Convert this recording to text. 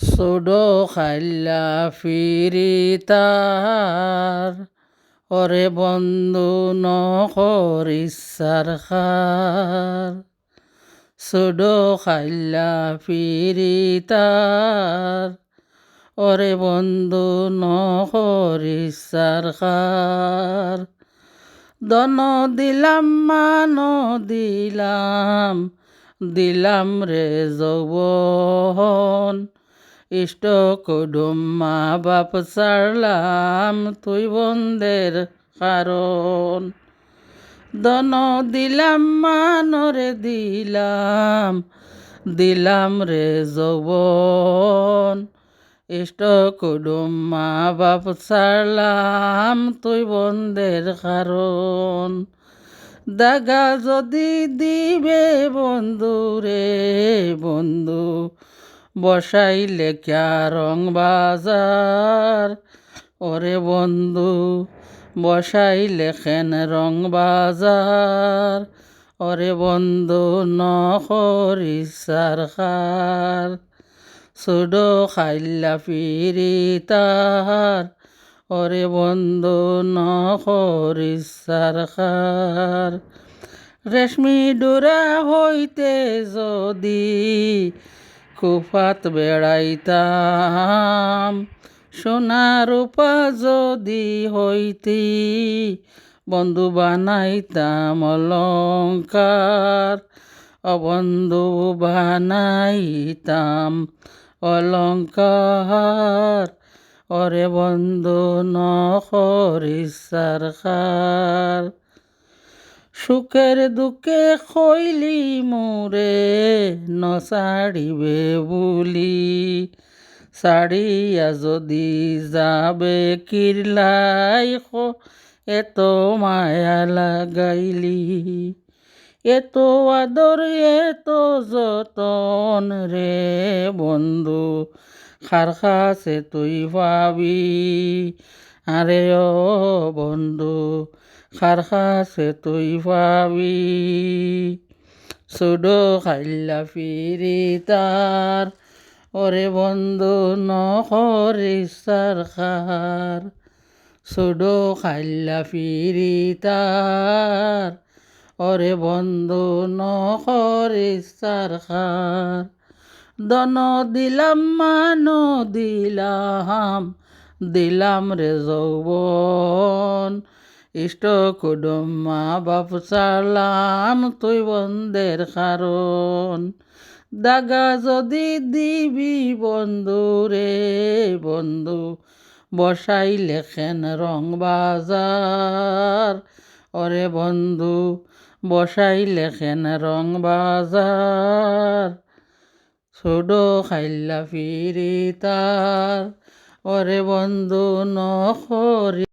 Pseudo খাইলা ফিরিতার ওরে বন্ধু নহরিসার খার সুডো খাইলা ফিরিতার ওরে বন্ধু নহরিসার খার দন দিলাম, মান দিলাম দিলাম রে যৌবন। ইষ্ট কুডুম মা বাপ সারলাম তুই বন্ধের কারণ। দন দিলাম, মানরে দিলাম দিলাম রে যৌবন। ইষ্ট কুডুম মা বাপ সারলাম তুই বন্ধের কারণ। দাগা যদি দিবে বন্ধু রে বন্ধু বসাইলে ক্যা রং বাজার? ওরে বন্ধু, বসাইলে খেন রং বাজার? ওরে বন্ধু নহরিসার খার সুডো খাইলা ফিরি তার ওরে বন্ধু নহরিসার খার রেশমি ডোরা হইতে যদি কুফাত বেড়াইতাম। সোনার উপা যদি হইতি, বন্ধু বানাইতাম অলঙ্কার অবন্ধু বানাইতাম অলঙ্কার অরে বন্ধু নহরিসার খার। সুখের দুঃখে খৈলি মোরে নসাড়িবে বুলি। সাড়িয়া যদি যাবে কিরলাই এত মায়া লাগাইলি। এত আদর, এত যতন রে বন্ধু, খার খাসে তুই পাবি আরে ও বন্ধু খার খাসে তুই পাবি সুডো খাইলা ফিরি তার। ওরে বন্ধু নহরিসার খার সুডো খাইলা ফিরি তার। ওরে বন্ধু নহরিসার খার দন দিলাম, মানো দিলাম দিলাম রে যৌবন। ইষ্ট কুডুম বাপ সালাম তুই বন্ধের কারণ। দাগা যদি দিবি বন্ধু রে বন্ধু, বসাই লেখেন রং বাজার। ওরে বন্ধু, বসাই লেখেন রং বাজার। ছোডো খাইলা ফিরি তার, ওরে বন্ধু নহরি